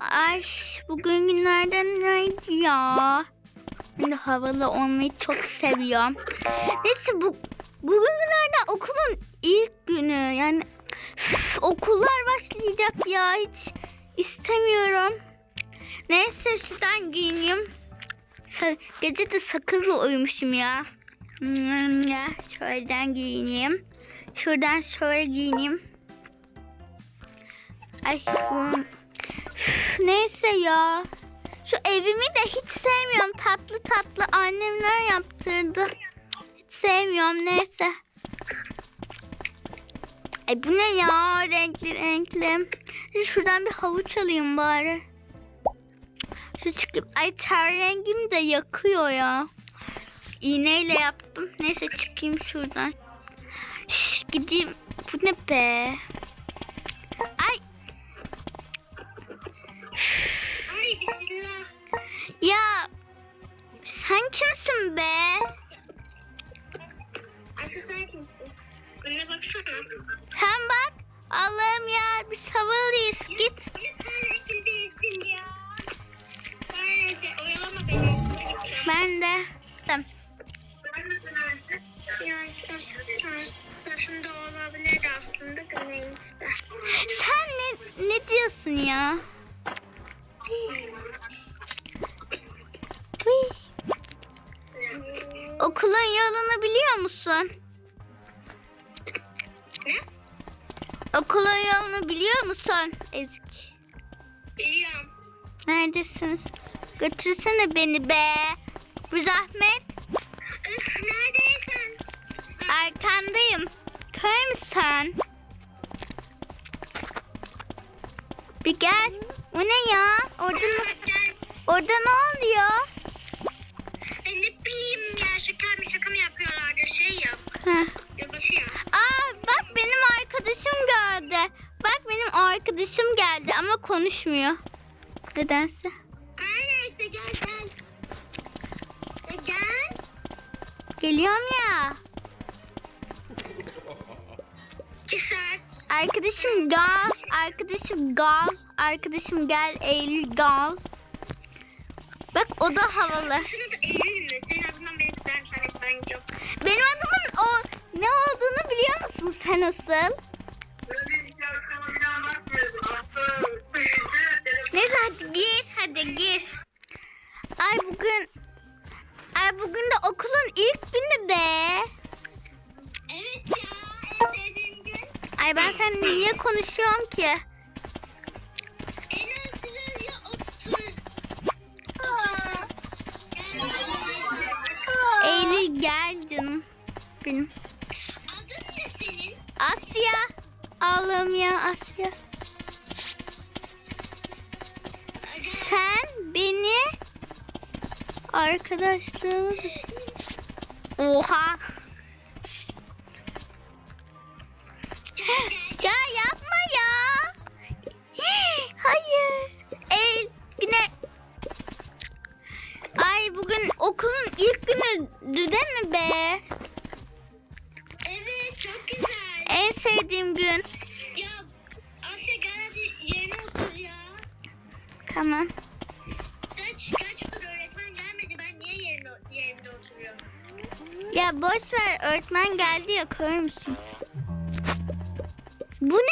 Ay bugün günlerden neydi ya? Ben de havalı olmayı çok seviyorum. Neyse bu bugün günlerden okulun ilk günü. Yani üf, okullar başlayacak ya hiç istemiyorum. Neyse şuradan giyineyim. Gece de sakızla uyumuşum ya. Şuradan giyineyim. Şuradan şöyle giyineyim. Ay bu- neyse ya. Şu evimi de hiç sevmiyorum. Tatlı tatlı annemler yaptırdı. Hiç sevmiyorum neyse. Ay bu ne ya renkli renkli. Şuradan bir havuç alayım bari. Şu çıkıp ay ter rengim de yakıyor ya. İğneyle yaptım. Neyse çıkayım şuradan. Şş, gideyim. Bu ne be? Aslında da neyse. Sen ne, ne diyorsun ya? Okulun yolunu biliyor musun? Ne? Okulun yolunu biliyor musun Ezik? Biliyorum. Neredesiniz? Götürsene beni be. Bir zahmet. Üf neredeysen? Arkandayım. Kör müsün? Bir gel. O ne ya? Orada ne, orada ne oluyor? E, ne bileyim ya şaka mı şaka mı yapıyorlardı şey. Heh. Yılbaşı ya. Aa bak benim arkadaşım geldi. Bak benim arkadaşım geldi ama konuşmuyor. Nedense. Her neyse gel gel. E, gel. Geliyorum ya. İki saat. Arkadaşım gal. Arkadaşım gal. Arkadaşım gel Eylül gal. Bak o da havalı. Şunu da Eylül mü? Senin adından beni güzelmiş annesi ben gidiyorum. Benim adımın o ne olduğunu biliyor musun sen asıl? Neyse hadi gir hadi gir. Ay bugün Ay bugün de okulun ilk günü be. Evet ya. Ay ben seninle niye konuşuyorum ki? Benim. Adın ne senin? Asya. Allah'ım ya Asya. Sen beni arkadaşlığımız... Oha. Ya yapma ya. Hayır. El güne. Ay bugün okulun ilk günü değil mi be? En sevdiğim gün. Ya Asya gel hadi yerine otur ya. Tamam. Geç geç otur öğretmen gelmedi ben niye yerine, yerinde oturuyorum? Ya boş ver öğretmen geldi ya kör müsün? Bu ne?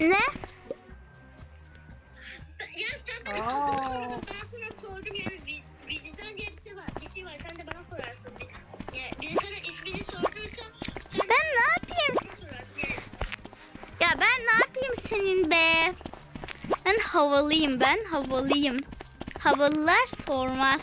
Ne? Ya sen bana adını sormadın ben sana sordum yani vic- vicdan diye bir şey var. Bir şey var sen de bana sorarsın. Yani biri sana ismini sorduysa sen Ben ne yapayım? bana sorarsın yani. Ya ben ne yapayım senin be? Ben havalıyım ben havalıyım. Havalılar sormaz.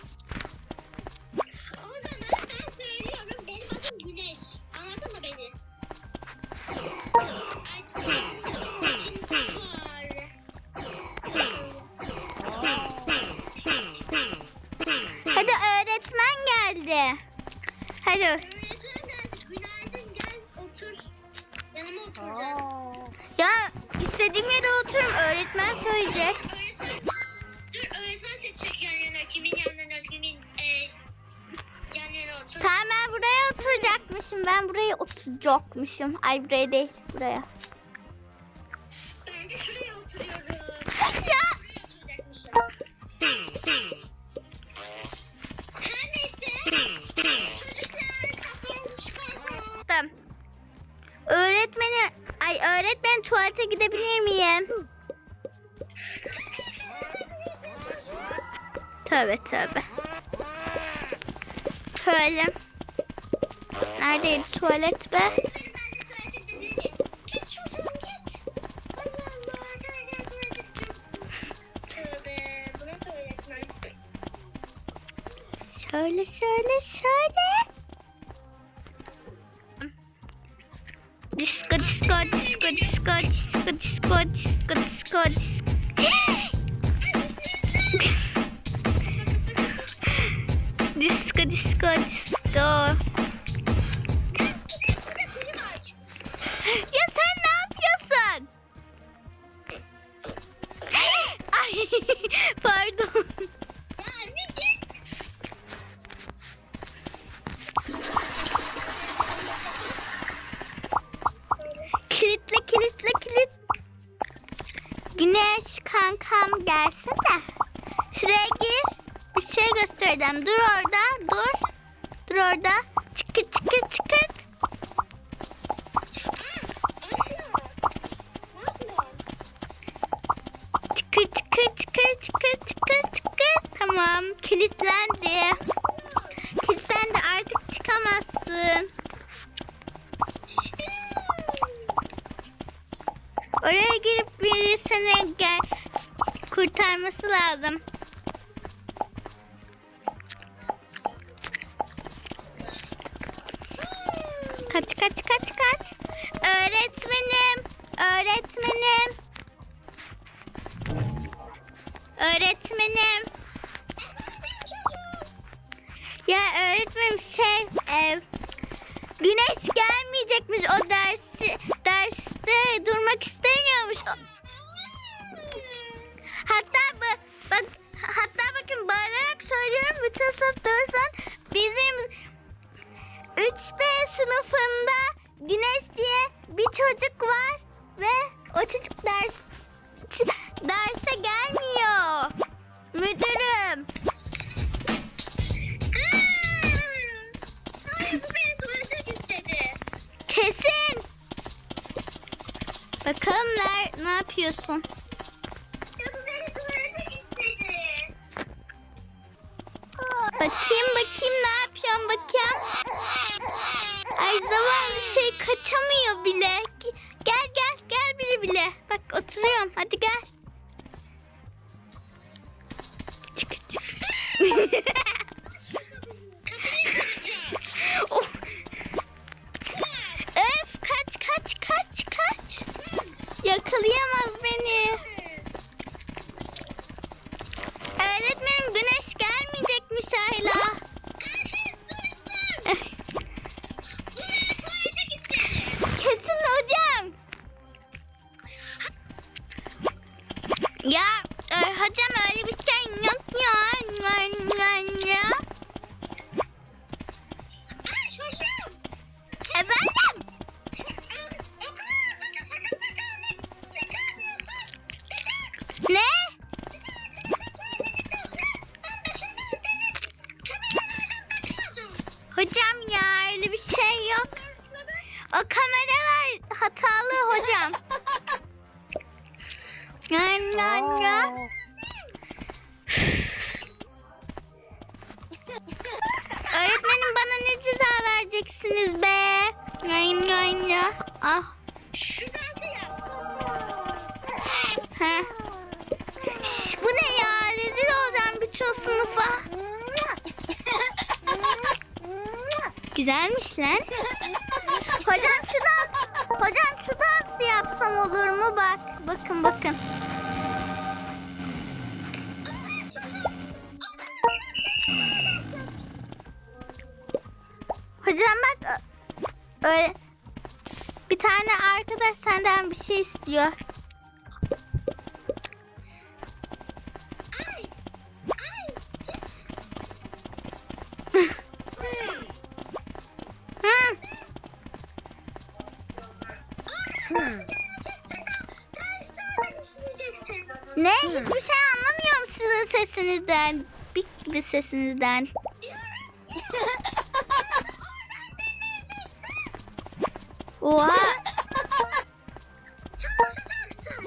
Oturacakmışım. Ben buraya oturacakmışım. Ay buraya değil buraya. Ben de şuraya oturuyorum. Ya Buraya oturacakmışım. Her neyse. Çocuklar kapılarınızı çıkartın. Tamam. Öğretmeni ay öğretmen tuvalete gidebilir miyim? Tövbe tövbe. Şöyle. Neredeydi tuvalet be? Şöyle şöyle şöyle. Disco disco disco disco disco disco disco disco disco. disco disco disco. Gelsene. Şuraya gir. Bir şey göstereceğim. Dur orada. Dur. Dur orada. Çıkır çıkır çıkır. Çıkır çıkır çıkır çıkır çıkır çıkır. Tamam. Kilitlendi. Kilitlendi artık çıkamazsın. Oraya girip birisini gel kurtarması lazım. Kaç kaç kaç kaç. Öğretmenim. Öğretmenim. Öğretmenim. Ya öğretmenim şey ev. Güneş gelmeyecekmiş o dersi derste durmak istemiyormuş. Söylüyorum bütün sınıf dursun. Bizim 3B sınıfında Güneş diye bir çocuk var ve o çocuk ders derse gelmiyor. Müdürüm. Kesin. Bakalım ne, ne yapıyorsun? Bakayım bakayım ne yapıyorsun bakayım. Ay zavallı şey kaçamıyor bile. Gel gel gel bile bile. Bak oturuyorum hadi gel. ceza vereceksiniz be? Ya, ya, ya. Ah. Şu dansı yap. He. Şş, bu ne ya? Rezil olacağım bütün sınıfa. Güzelmiş lan. Hocam şu dans, hocam şu dansı yapsam olur mu? Bak, bakın bakın. Hocam bak öyle bir tane arkadaş senden bir şey istiyor. Ne? Hiçbir şey anlamıyorum sizin sesinizden. Big gibi sesinizden. Oha. Çalışacaksın.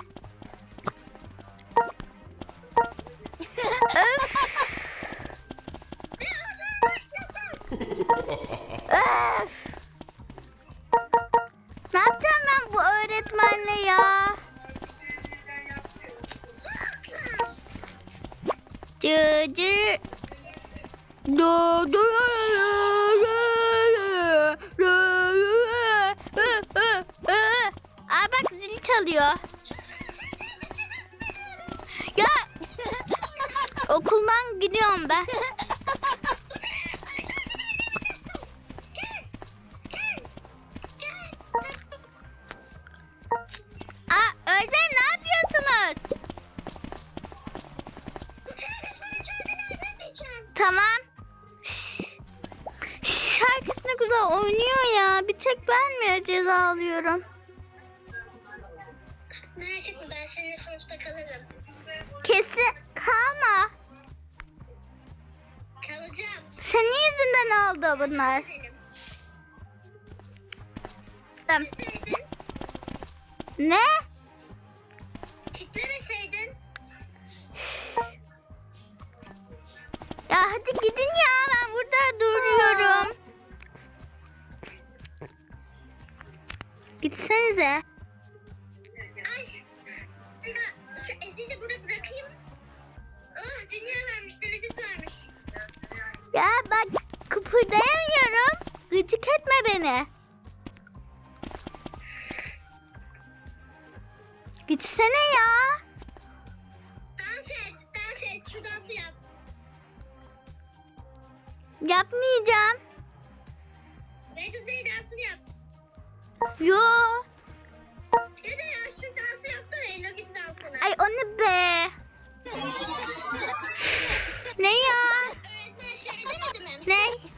Öf. Ne yapacağım ben bu öğretmenle ya? Cı cı. Çalıyor. Ya okuldan gidiyorum ben. Aa öğretmenim ne yapıyorsunuz? Tamam. Herkes ne güzel oynuyor ya. Bir tek ben mi ceza alıyorum? Sonuçta kalırım. Kesin kalma. Kalacağım. Senin yüzünden oldu bunlar. Benim. Tamam. Ne? kitlemeseydin Ya hadi gidin ya ben burada duruyorum. Gitsenize. Kıpırdayamıyorum. Gıcık etme beni. Gitsene ya. Dans et, dans et. Şu dansı yap. Yapmayacağım. Wednesday dansını yap. Yo. Ya da ya şu dansı yapsana, Elogis dansını. Ay onu be. Ne ya? Öğretmen şey demedi mi? Ne?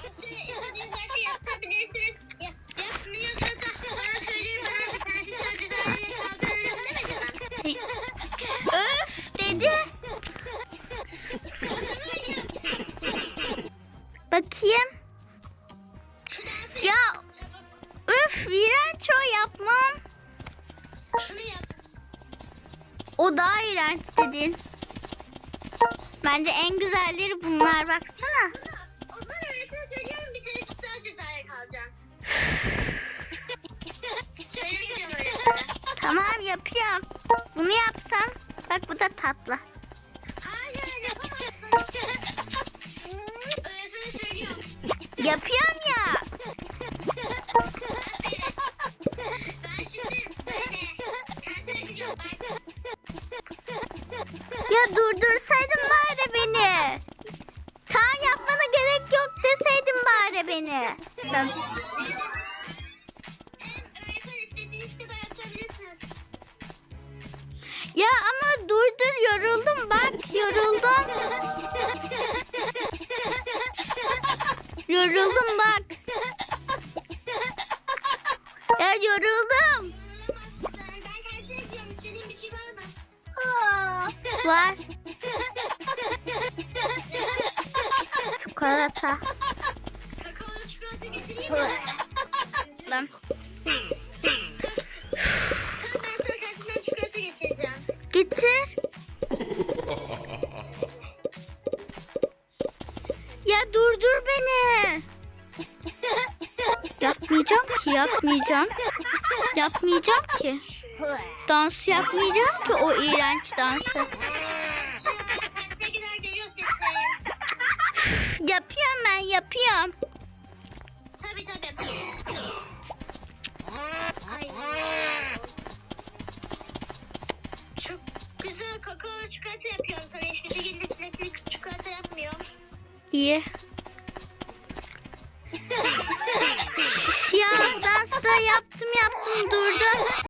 Bence en güzelleri bunlar baksana. Bunu yap. O zaman öğretmene söylüyorum bir tane daha cezaya kalacaksın. Söyle gidiyorum öğretmene. Tamam yapıyorum. Bunu yapsam bak bu da tatlı. Hayır yapamazsın. Öğretmene söylüyorum. Yapıyorum ya. Ben şimdi böyle tersine gidiyorum. Bak. Ya durdursaydın yapabilirsiniz. Ya ama durdur yoruldum bak yoruldum. Yoruldum bak. Ya yoruldum. Var. Çikolata. Kakaolu çikolata getireyim mi? Tamam. Tamam ben sana karşından çikolata getireceğim. Getir. Ya durdur beni. Yapmayacağım ki yapmayacağım. Yapmayacağım ki. Dans yapmayacağım ki o iğrenç dansı. Yapıyorum ben yapıyorum. Tabii tabii. Ay. Çok güzel kakao çikolata yapıyorum sana. Hiçbir şekilde çilekli çikolata yapmıyorum. İyi. ya dansta yaptım yaptım durdum.